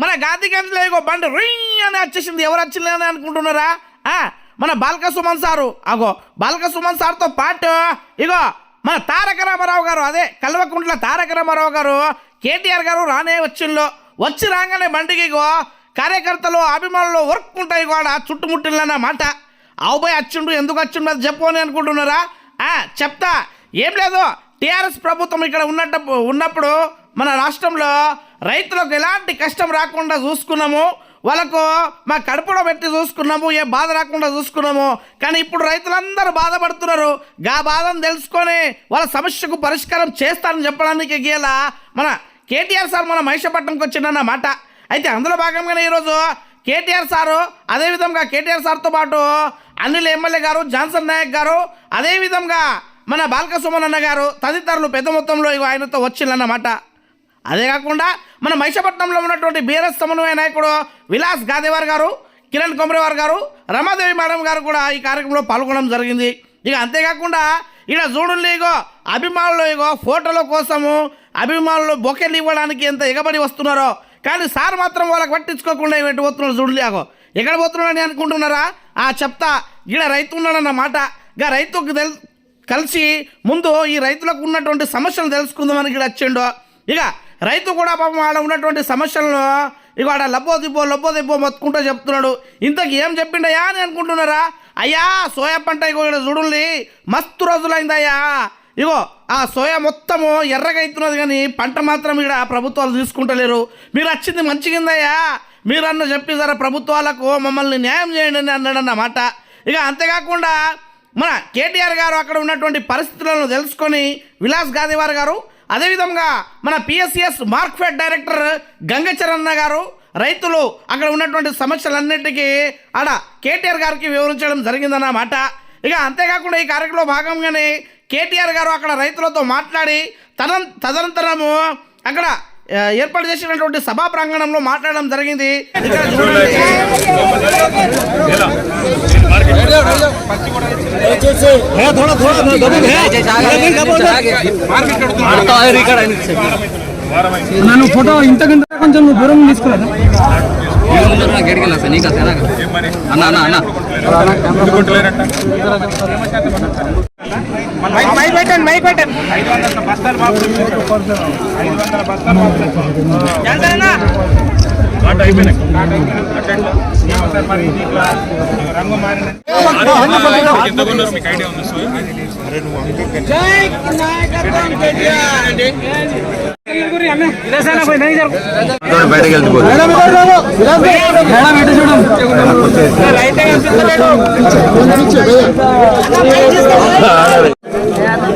మన గాంధీ గంటలో ఇగో బండి రుయ్ అని వచ్చేసింది. ఎవరు వచ్చిందని అనుకుంటున్నారా? మన బాలక సుమన్ సారు. అగో బాలక సుమన్ సార్తో పాటు ఇగో మన తారక రామారావు గారు అదే కల్వకుంట్ల తారక రామారావు గారు కేటీఆర్ గారు రానే వచ్చిండ్లో. వచ్చి రాగానే బండికిగో కార్యకర్తలు అభిమానులు వర్క్ ఉంటాయి కూడా చుట్టుముట్టిన మాట. ఆవుపోయి వచ్చిండు ఎందుకు వచ్చిండు అది చెప్పు అని అనుకుంటున్నారా? చెప్తా. ఏం లేదు. టీఆర్ఎస్ ప్రభుత్వం ఇక్కడ ఉన్నట్టు ఉన్నప్పుడు మన రాష్ట్రంలో రైతులకు ఎలాంటి కష్టం రాకుండా చూసుకున్నాము వాళ్ళకు మా కడుపులో పెట్టి చూసుకున్నాము ఏ బాధ రాకుండా చూసుకున్నాము. కానీ ఇప్పుడు రైతులందరూ బాధపడుతున్నారు. గా బాధను తెలుసుకొని వాళ్ళ సమస్యకు పరిష్కారం చేస్తానని చెప్పడానికి గీల మన కేటీఆర్ సార్ మన మహిషపట్నంకి వచ్చిండన్న మాట. అయితే అందులో భాగంగానే ఈరోజు కేటీఆర్ సారు అదేవిధంగా కేటీఆర్ సార్తో పాటు అనిల్ ఎమ్మెల్యే గారు జాన్సన్ నాయక్ గారు అదేవిధంగా మన బాలక సుమన్ అన్న గారు తదితరులు పెద్ద మొత్తంలో ఆయనతో వచ్చిందన్నమాట అదే కాకుండా మన మైసపట్నంలో ఉన్నటువంటి బీఆర్ఎస్ సమన్వయ నాయకుడు విలాస్ గాదేవార్ గారు కిరణ్ కొమరేవార్ గారు రమాదేవి మేడం గారు కూడా ఈ కార్యక్రమంలో పాల్గొనడం జరిగింది. ఇక అంతేకాకుండా ఇక్కడ చూడండి ఇగో అభిమానులు ఇగో ఫోటోల కోసము అభిమానులు బొకెలు ఇవ్వడానికి ఎంత ఎగబడి వస్తున్నారో. కానీ సార్ మాత్రం వాళ్ళకి పట్టించుకోకుండా ఇవి పోతున్నారు చూడలే అగో ఎక్కడ పోతున్నాడని అనుకుంటున్నారా? ఆ చెప్తా ఈడ రైతు ఉన్నాడన్న మాట. ఇక రైతుకు తెల్ కలిసి ముందు ఈ రైతులకు ఉన్నటువంటి సమస్యలు తెలుసుకుందామని ఇక్కడ వచ్చిండో. ఇక రైతు కూడా పాపం ఆడ ఉన్నటువంటి సమస్యలను ఇక ఆడ లబ్బో దిబ్బో లబ్బో దిబ్బో మొత్తుకుంటూ చెప్తున్నాడు. ఇంతకు ఏం చెప్పిండయా అని అనుకుంటున్నారా? అయ్యా సోయా పంట ఇగో ఇక్కడ చూడండి. మస్తు రోజులైందయ్యా. ఇగో ఆ సోయా మొత్తము ఎర్రగా అవుతున్నది కానీ పంట మాత్రం ఇక్కడ ప్రభుత్వాలు తీసుకుంటలేరు. మీరు వచ్చింది మంచిగిందయ్యా మీరు అన్న చెప్పేసారా ప్రభుత్వాలకు మమ్మల్ని న్యాయం చేయండి అని అన్నాడన్నమాట ఇక అంతేకాకుండా మన కేటీఆర్ గారు అక్కడ ఉన్నటువంటి పరిస్థితులను తెలుసుకొని విలాస్ గాదివార్ గారు అదేవిధంగా మన పిఎస్సిఎస్ మార్క్ఫెడ్ డైరెక్టర్ గంగచరణ గారు రైతులు అక్కడ ఉన్నటువంటి సమస్యలన్నిటికీ ఆడ కేటీఆర్ గారికి వివరించడం జరిగిందన్నమాట. ఇక అంతేకాకుండా ఈ కార్యక్రమంలో భాగంగానే కేటీఆర్ గారు అక్కడ రైతులతో మాట్లాడి తన తదనంతరము అక్కడ ఏర్పాటు చేసినటువంటి సభా ప్రాంగణంలో మాట్లాడడం జరిగింది. నన్ను ఫోటో ఇంతకంత కొంచెం నువ్వు దూరం తీసుకురాదా అన్న అన్న అన్న. మైక్ పెట్టండి మైక్ పెట్టండి బయటకు వెళ్తుపోతుంది విలాసంలో కొద్దిగా కనుక పక్కకి ఎవరు వైట్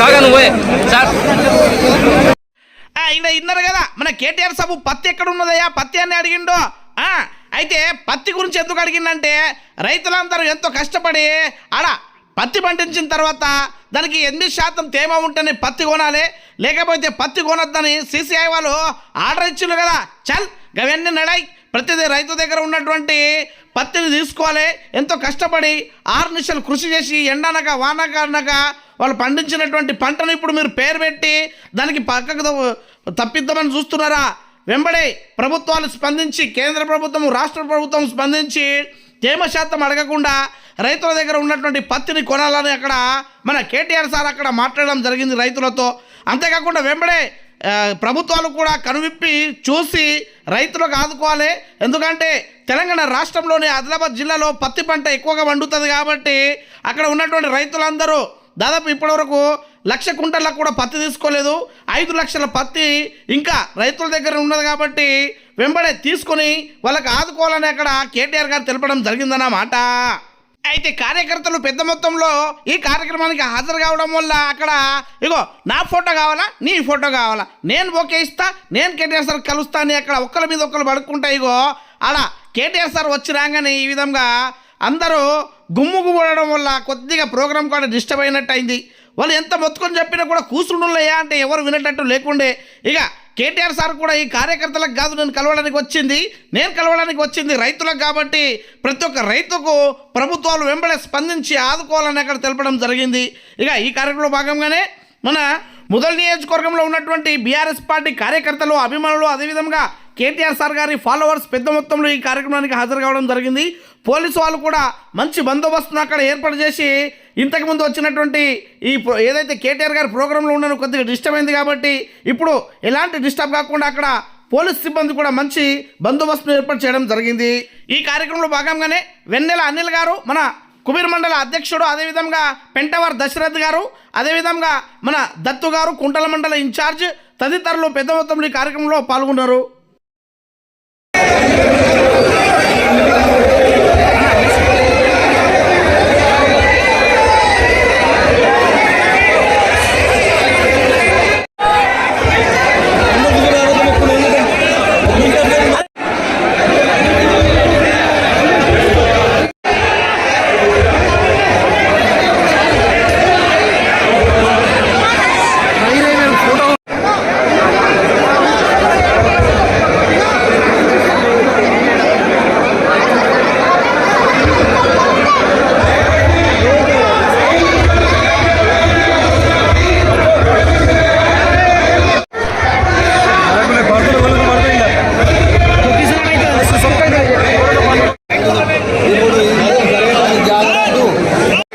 కాగా సార్ ఇన్నారు కదా. మన కేటీఆర్ సబ్బు పత్తి ఎక్కడ ఉన్నదయ్యా పత్తి అని అడిగిండు. ఆ, అయితే పత్తి గురించి ఎందుకు అడిగిందంటే రైతులందరూ ఎంతో కష్టపడి ఆడ పత్తి పండించిన తర్వాత దానికి ఎనిమిది శాతం తేమ ఉంటేనే పత్తి కొనాలి లేకపోతే పత్తి కొనొద్దని సీసీఐ వాళ్ళు ఆర్డర్ ఇచ్చిండ్రు కదా. చల్ అవన్నీ నడాయి ప్రతిదీ రైతు దగ్గర ఉన్నటువంటి పత్తిని తీసుకోవాలి. ఎంతో కష్టపడి ఆరు నిమిషాలు కృషి చేసి ఎండనక వానక అనక వాళ్ళు పండించినటువంటి పంటను ఇప్పుడు మీరు పేరు పెట్టి దానికి పక్కకు తప్పిద్దామని చూస్తున్నారా? వెంబడే ప్రభుత్వాలు స్పందించి కేంద్ర ప్రభుత్వం రాష్ట్ర ప్రభుత్వం స్పందించి తేమ శాతం అడగకుండా రైతుల దగ్గర ఉన్నటువంటి పత్తిని కొనాలని అక్కడ మన కేటీఆర్ సార్ అక్కడ మాట్లాడడం జరిగింది రైతులతో. అంతేకాకుండా వెంబడే ప్రభుత్వాలు కూడా కనువిప్పి చూసి రైతులకు ఆదుకోవాలి. ఎందుకంటే తెలంగాణ రాష్ట్రంలోని ఆదిలాబాద్ జిల్లాలో పత్తి పంట ఎక్కువగా పండుతుంది కాబట్టి అక్కడ ఉన్నటువంటి రైతులందరూ దాదాపు ఇప్పటివరకు లక్ష కుంటలకు కూడా పత్తి తీసుకోలేదు. ఐదు లక్షల పత్తి ఇంకా రైతుల దగ్గర ఉన్నది కాబట్టి వెంబడే తీసుకొని వాళ్ళకి ఆదుకోవాలని అక్కడ కేటీఆర్ గారు తెలపడం జరిగిందన్నమాట. అయితే కార్యకర్తలు పెద్ద మొత్తంలో ఈ కార్యక్రమానికి హాజరు కావడం వల్ల అక్కడ ఇగో నా ఫోటో కావాలా? నీ ఫోటో కావాలా? నేను ఓకే ఇస్తా నేను కేటీఆర్ సార్ కలుస్తా అని అక్కడ ఒక్కరి మీద ఒక్కరు పడుకుంటా ఇగో. అలా కేటీఆర్ సార్ వచ్చి రాగానే ఈ విధంగా అందరూ గుమ్ముకు పడడం వల్ల కొద్దిగా ప్రోగ్రామ్ కూడా డిస్టర్బ్ అయినట్టు అయింది. వాళ్ళు ఎంత మొత్తుకొని చెప్పినా కూడా కూర్చుండులయ్యా అంటే ఎవరు వినేటట్టు లేకుండే. ఇక కేటీఆర్ సార్ కూడా ఈ కార్యకర్తలకు కాదు నేను కలవడానికి వచ్చింది. నేను కలవడానికి వచ్చింది రైతులకు కాబట్టి ప్రతి ఒక్క రైతుకు ప్రభుత్వాలు వెంబడే స్పందించి ఆదుకోవాలని అక్కడ తెలపడం జరిగింది. ఇక ఈ కార్యక్రమంలో భాగంగానే మన ముదల్ నియోజకవర్గంలో ఉన్నటువంటి బీఆర్ఎస్ పార్టీ కార్యకర్తలు అభిమానులు అదేవిధంగా కేటీఆర్ సార్ గారి ఫాలోవర్స్ పెద్ద మొత్తంలో ఈ కార్యక్రమానికి హాజరు కావడం జరిగింది. పోలీసు వాళ్ళు కూడా మంచి బందోబస్తును అక్కడ ఏర్పాటు చేసి ఇంతకుముందు వచ్చినటువంటి ఈ ఏదైతే కేటీఆర్ గారి ప్రోగ్రాంలో ఉండను కొద్దిగా డిస్టర్బ్ అయింది కాబట్టి ఇప్పుడు ఎలాంటి డిస్టర్బ్ కాకుండా అక్కడ పోలీస్ సిబ్బంది కూడా మంచి బందోబస్తును ఏర్పాటు చేయడం జరిగింది. ఈ కార్యక్రమంలో భాగంగానే వెన్నెల అనిల్ గారు మన కుబీర్ మండల అధ్యక్షుడు అదేవిధంగా పెంటవర్ దశరథ్ గారు అదేవిధంగా మన దత్తు గారు కుంటల మండల ఇన్ఛార్జ్ తదితరులు పెద్ద మొత్తంలో ఈ కార్యక్రమంలో పాల్గొన్నారు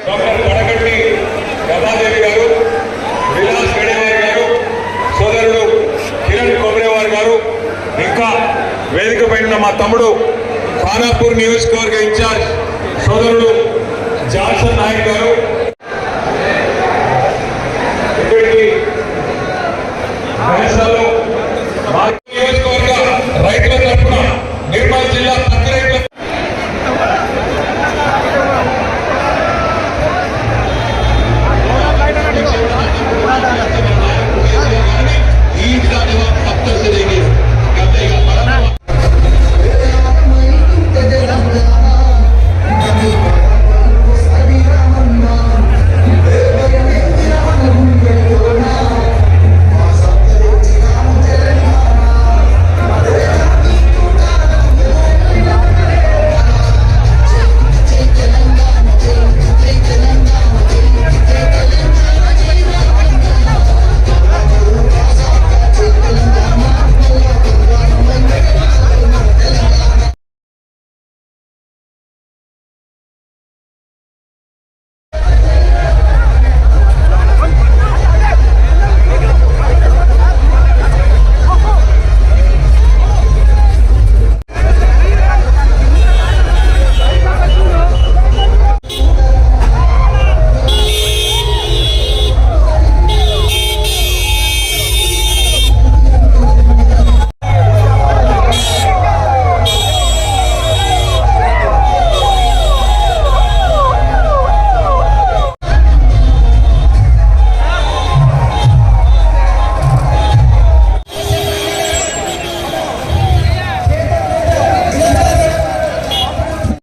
డాక్టర్ వడగంటి రమాదేవి గారు విలాస్ గడివారి గారు సోదరుడు కిరణ్ కొమరేవారి గారు ఇంకా వేదిక పైన ఉన్న మా తమ్ముడు ఖానాపూర్ నియోజకవర్గ ఇన్ఛార్జ్ సోదరుడు జాన్సన్ నాయక్ గారు.